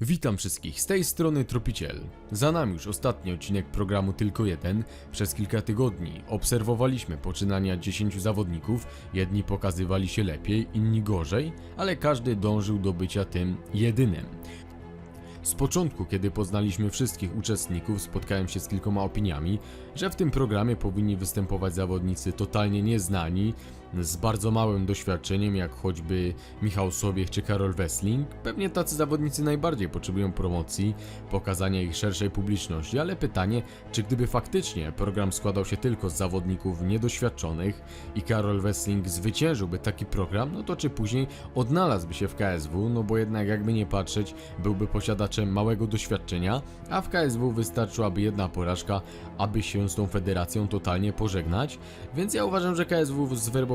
Witam wszystkich, z tej strony Tropiciel. Za nami już ostatni odcinek programu Tylko Jeden. Przez kilka tygodni obserwowaliśmy poczynania 10 zawodników. Jedni pokazywali się lepiej, inni gorzej, ale każdy dążył do bycia tym jedynym. Z początku, kiedy poznaliśmy wszystkich uczestników, spotkałem się z kilkoma opiniami, że w tym programie powinni występować zawodnicy totalnie nieznani, z bardzo małym doświadczeniem, jak choćby Michał Sobiech czy Karol Wessling. Pewnie tacy zawodnicy najbardziej potrzebują promocji, pokazania ich szerszej publiczności, ale pytanie, czy gdyby faktycznie program składał się tylko z zawodników niedoświadczonych i Karol Wessling zwyciężyłby taki program, no to czy później odnalazłby się w KSW, no bo jednak jakby nie patrzeć, byłby posiadaczem małego doświadczenia, a w KSW wystarczyłaby jedna porażka, aby się z tą federacją totalnie pożegnać, więc ja uważam, że KSW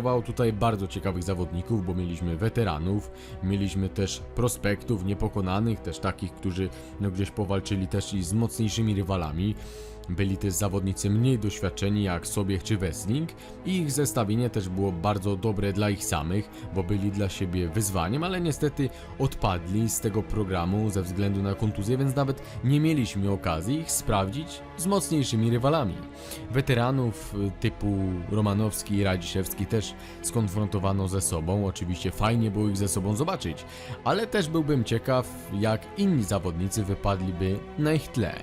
zwerbowało tutaj bardzo ciekawych zawodników, bo mieliśmy weteranów, mieliśmy też prospektów niepokonanych, też takich, którzy no gdzieś powalczyli też i z mocniejszymi rywalami. Byli też zawodnicy mniej doświadczeni jak Sobiech czy Wessling i ich zestawienie też było bardzo dobre dla ich samych, bo byli dla siebie wyzwaniem, ale niestety odpadli z tego programu ze względu na kontuzję, więc nawet nie mieliśmy okazji ich sprawdzić z mocniejszymi rywalami. Weteranów y, typu Romanowski i Radziszewski też skonfrontowano ze sobą, oczywiście fajnie było ich ze sobą zobaczyć, ale też byłbym ciekaw jak inni zawodnicy wypadliby na ich tle.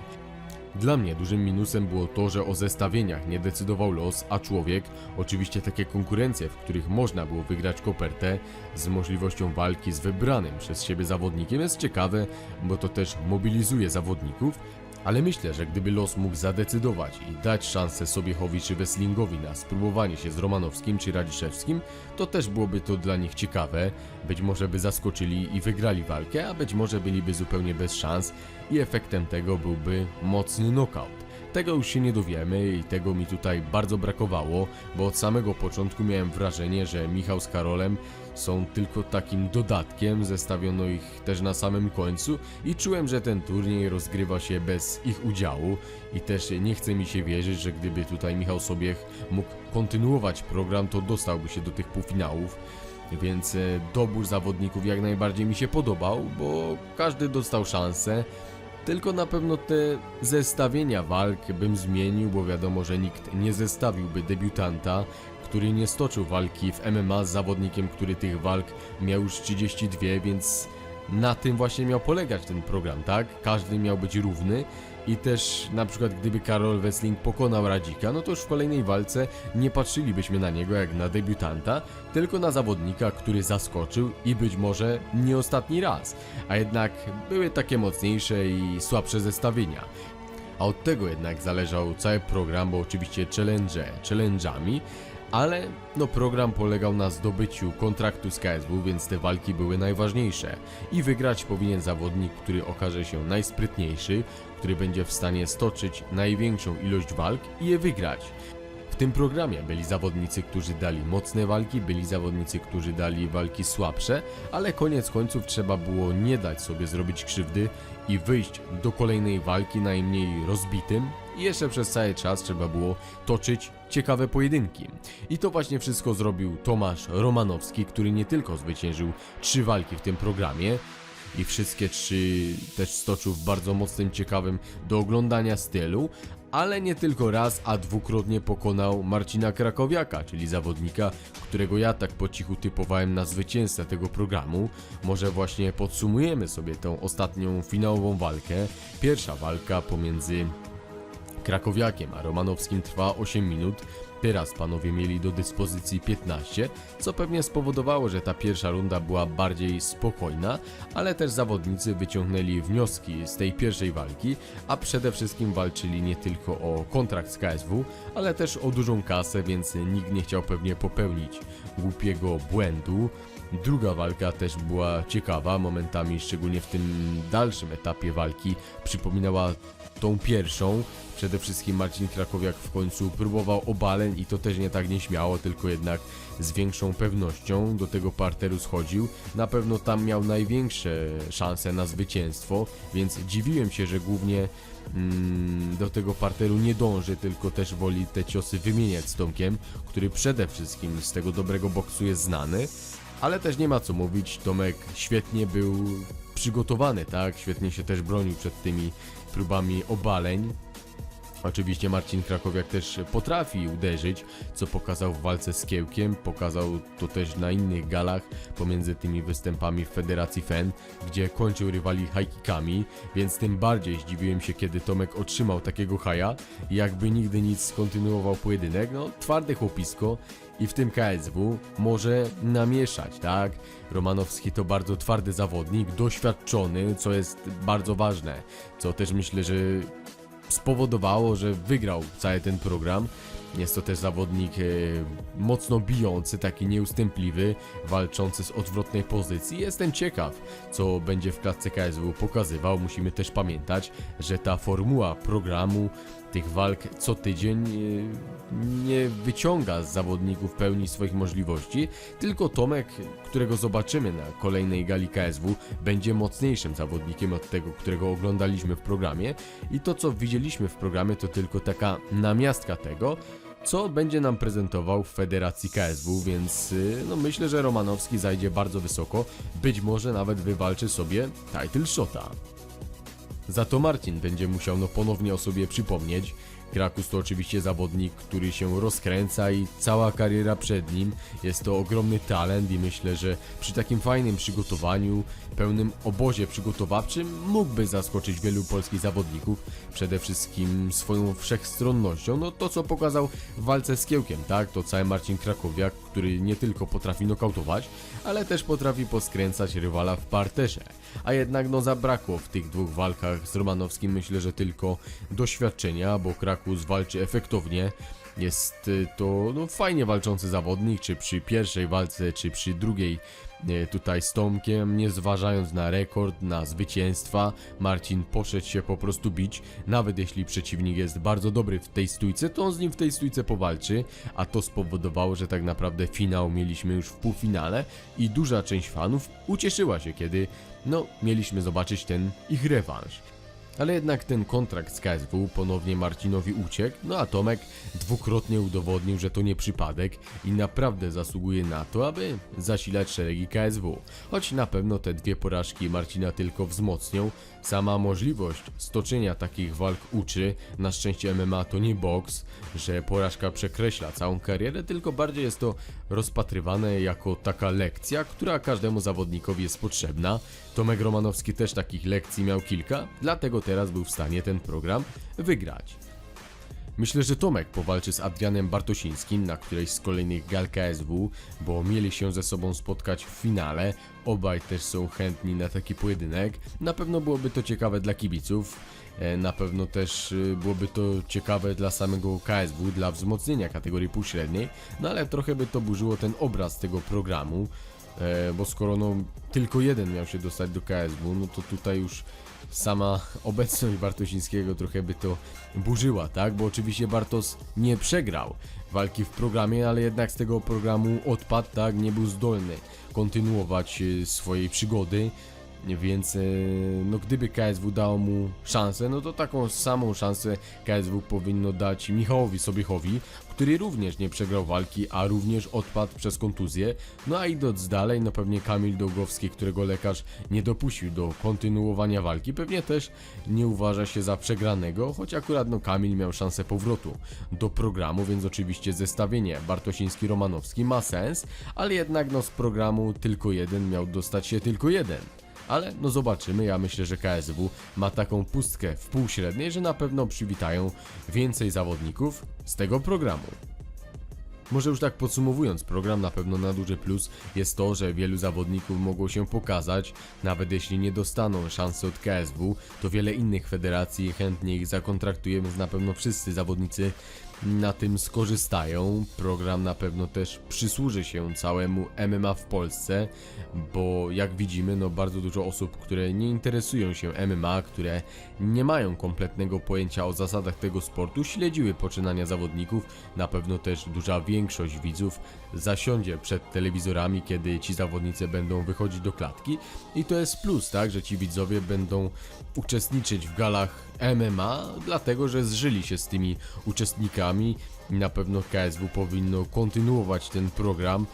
Dla mnie dużym minusem było to, że o zestawieniach nie decydował los, a człowiek, oczywiście takie konkurencje, w których można było wygrać kopertę z możliwością walki z wybranym przez siebie zawodnikiem jest ciekawe, bo to też mobilizuje zawodników, ale myślę, że gdyby los mógł zadecydować i dać szansę Sobiechowi czy Wesslingowi na spróbowanie się z Romanowskim czy Radziszewskim, to też byłoby to dla nich ciekawe. Być może by zaskoczyli i wygrali walkę, a być może byliby zupełnie bez szans i efektem tego byłby mocny knockout. Tego już się nie dowiemy i tego mi tutaj bardzo brakowało, bo od samego początku miałem wrażenie, że Michał z Karolem są tylko takim dodatkiem, zestawiono ich też na samym końcu i czułem, że ten turniej rozgrywa się bez ich udziału i też nie chce mi się wierzyć, że gdyby tutaj Michał Sobiech mógł kontynuować program, to dostałby się do tych półfinałów. Więc e, dobór zawodników jak najbardziej mi się podobał, bo każdy dostał szansę. Tylko na pewno te zestawienia walk bym zmienił, bo wiadomo, że nikt nie zestawiłby debiutanta, który nie stoczył walki w MMA z zawodnikiem, który tych walk miał już 32, więc na tym właśnie miał polegać ten program, tak? Każdy miał być równy i też na przykład gdyby Karol Wessling pokonał Radzika, no to już w kolejnej walce nie patrzylibyśmy na niego jak na debiutanta, tylko na zawodnika, który zaskoczył i być może nie ostatni raz. A jednak były takie mocniejsze i słabsze zestawienia. A od tego jednak zależał cały program, bo oczywiście challenge challenge'ami, ale no program polegał na zdobyciu kontraktu z KSW, więc te walki były najważniejsze. I wygrać powinien zawodnik, który okaże się najsprytniejszy, który będzie w stanie stoczyć największą ilość walk i je wygrać. W tym programie byli zawodnicy, którzy dali mocne walki, byli zawodnicy, którzy dali walki słabsze, ale koniec końców trzeba było nie dać sobie zrobić krzywdy i wyjść do kolejnej walki najmniej rozbitym i jeszcze przez cały czas trzeba było toczyć ciekawe pojedynki. I to właśnie wszystko zrobił Tomasz Romanowski, który nie tylko zwyciężył trzy walki w tym programie, i wszystkie trzy też stoczył w bardzo mocnym, ciekawym do oglądania stylu, ale nie tylko raz, a dwukrotnie pokonał Marcina Krakowiaka, czyli zawodnika, którego ja tak po cichu typowałem na zwycięzcę tego programu. Może właśnie podsumujemy sobie tą ostatnią finałową walkę. Pierwsza walka pomiędzy Krakowiakiem, a Romanowskim trwa 8 minut. Teraz panowie mieli do dyspozycji 15, co pewnie spowodowało, że ta pierwsza runda była bardziej spokojna, ale też zawodnicy wyciągnęli wnioski z tej pierwszej walki, a przede wszystkim walczyli nie tylko o kontrakt z KSW, ale też o dużą kasę, więc nikt nie chciał pewnie popełnić głupiego błędu. Druga walka też była ciekawa, momentami, szczególnie w tym dalszym etapie walki, przypominała tą pierwszą. Przede wszystkim Marcin Krakowiak w końcu próbował i to też nie tak nieśmiało, tylko jednak z większą pewnością do tego parteru schodził. Na pewno tam miał największe szanse na zwycięstwo, więc dziwiłem się, że głównie mm, do tego parteru nie dąży, tylko też woli te ciosy wymieniać z Tomkiem, który przede wszystkim z tego dobrego boksu jest znany. Ale też nie ma co mówić, Tomek świetnie był przygotowany, tak? Świetnie się też bronił przed tymi próbami obaleń. Oczywiście Marcin Krakowiak też potrafi uderzyć, co pokazał w walce z Kiełkiem, pokazał to też na innych galach pomiędzy tymi występami w Federacji FEN, gdzie kończył rywali hajkikami, więc tym bardziej zdziwiłem się, kiedy Tomek otrzymał takiego haja jakby nigdy nic skontynuował pojedynek, no twarde chłopisko i w tym KSW może namieszać, tak? Romanowski to bardzo twardy zawodnik, doświadczony, co jest bardzo ważne, co też myślę, że spowodowało, że wygrał cały ten program. Jest to też zawodnik e, mocno bijący, taki nieustępliwy, walczący z odwrotnej pozycji. Jestem ciekaw, co będzie w klatce KSW pokazywał. Musimy też pamiętać, że ta formuła programu tych walk co tydzień e, nie wyciąga z zawodników pełni swoich możliwości, tylko Tomek, którego zobaczymy na kolejnej gali KSW, będzie mocniejszym zawodnikiem od tego, którego oglądaliśmy w programie. I to co widzieliśmy w programie to tylko taka namiastka tego, co będzie nam prezentował w Federacji KSW, więc y, no myślę, że Romanowski zajdzie bardzo wysoko, być może nawet wywalczy sobie title shota. Za to Marcin będzie musiał no ponownie o sobie przypomnieć. Krakus to oczywiście zawodnik, który się rozkręca i cała kariera przed nim. Jest to ogromny talent i myślę, że przy takim fajnym przygotowaniu, pełnym obozie przygotowawczym mógłby zaskoczyć wielu polskich zawodników. Przede wszystkim swoją wszechstronnością. No to co pokazał w walce z Kiełkiem, tak? To cały Marcin Krakowiak, który nie tylko potrafi nokautować, ale też potrafi poskręcać rywala w parterze. A jednak no zabrakło w tych dwóch walkach z Romanowskim myślę, że tylko doświadczenia, bo Krakus walczy efektownie. Jest y, to no, fajnie walczący zawodnik, czy przy pierwszej walce, czy przy drugiej e, tutaj z Tomkiem, nie zważając na rekord, na zwycięstwa, Marcin poszedł się po prostu bić, nawet jeśli przeciwnik jest bardzo dobry w tej stójce, to on z nim w tej stójce powalczy, a to spowodowało, że tak naprawdę finał mieliśmy już w półfinale i duża część fanów ucieszyła się, kiedy no, mieliśmy zobaczyć ten ich rewanż. Ale jednak ten kontrakt z KSW ponownie Marcinowi uciekł, no a Tomek dwukrotnie udowodnił, że to nie przypadek i naprawdę zasługuje na to, aby zasilać szeregi KSW. Choć na pewno te dwie porażki Marcina tylko wzmocnią, sama możliwość stoczenia takich walk uczy, na szczęście MMA to nie boks, że porażka przekreśla całą karierę, tylko bardziej jest to rozpatrywane jako taka lekcja, która każdemu zawodnikowi jest potrzebna. Tomek Romanowski też takich lekcji miał kilka, dlatego teraz był w stanie ten program wygrać. Myślę, że Tomek powalczy z Adrianem Bartosińskim na którejś z kolejnych gal KSW, bo mieli się ze sobą spotkać w finale. Obaj też są chętni na taki pojedynek. Na pewno byłoby to ciekawe dla kibiców. E, Na pewno też y, byłoby to ciekawe dla samego KSW, dla wzmocnienia kategorii półśredniej, no ale trochę by to burzyło ten obraz tego programu, e, bo skoro no, tylko jeden miał się dostać do KSW, no to tutaj już sama obecność Bartosińskiego trochę by to burzyła, tak? Bo oczywiście Bartos nie przegrał walki w programie, ale jednak z tego programu odpadł, tak? Nie był zdolny kontynuować e, swojej przygody. Więc e, no gdyby KSW dało mu szansę, no to taką samą szansę KSW powinno dać Michałowi Sobiechowi, który również nie przegrał walki, a również odpadł przez kontuzję. No a idąc dalej, no pewnie Kamil Długowski, którego lekarz nie dopuścił do kontynuowania walki, pewnie też nie uważa się za przegranego, choć akurat no Kamil miał szansę powrotu do programu, więc oczywiście zestawienie Bartosiński-Romanowski ma sens, ale jednak no z programu tylko jeden miał dostać się tylko jeden. Ale no zobaczymy, ja myślę, że KSW ma taką pustkę w półśredniej, że na pewno przywitają więcej zawodników z tego programu. Może już tak podsumowując, program na pewno na duży plus jest to, że wielu zawodników mogło się pokazać, nawet jeśli nie dostaną szansy od KSW, to wiele innych federacji chętnie ich zakontraktuje, więc na pewno wszyscy zawodnicy na tym skorzystają. Program na pewno też przysłuży się całemu MMA w Polsce, bo jak widzimy, no bardzo dużo osób, które nie interesują się MMA, które nie mają kompletnego pojęcia o zasadach tego sportu, śledziły poczynania zawodników. Na pewno też duża większość widzów zasiądzie przed telewizorami, kiedy ci zawodnicy będą wychodzić do klatki. I to jest plus, tak, że ci widzowie będą uczestniczyć w galach MMA, dlatego że zżyli się z tymi uczestnikami i na pewno KSW powinno kontynuować ten program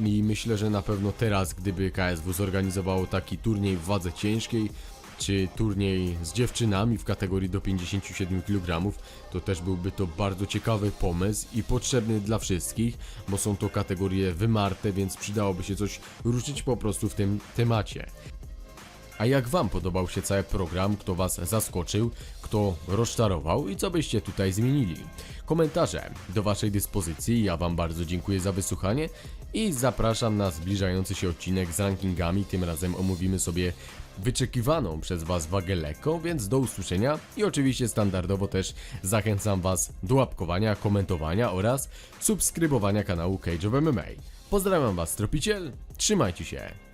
i myślę, że na pewno teraz, gdyby KSW zorganizowało taki turniej w wadze ciężkiej, czy turniej z dziewczynami w kategorii do 57 kg, to też byłby to bardzo ciekawy pomysł i potrzebny dla wszystkich, bo są to kategorie wymarte, więc przydałoby się coś ruszyć po prostu w tym temacie. A jak Wam podobał się cały program, kto Was zaskoczył, kto rozczarował i co byście tutaj zmienili? Komentarze do Waszej dyspozycji, ja Wam bardzo dziękuję za wysłuchanie i zapraszam na zbliżający się odcinek z rankingami, tym razem omówimy sobie wyczekiwaną przez Was wagę lekką, więc do usłyszenia i oczywiście standardowo też zachęcam Was do łapkowania, komentowania oraz subskrybowania kanału Cage of MMA. Pozdrawiam Was, Tropiciel, trzymajcie się!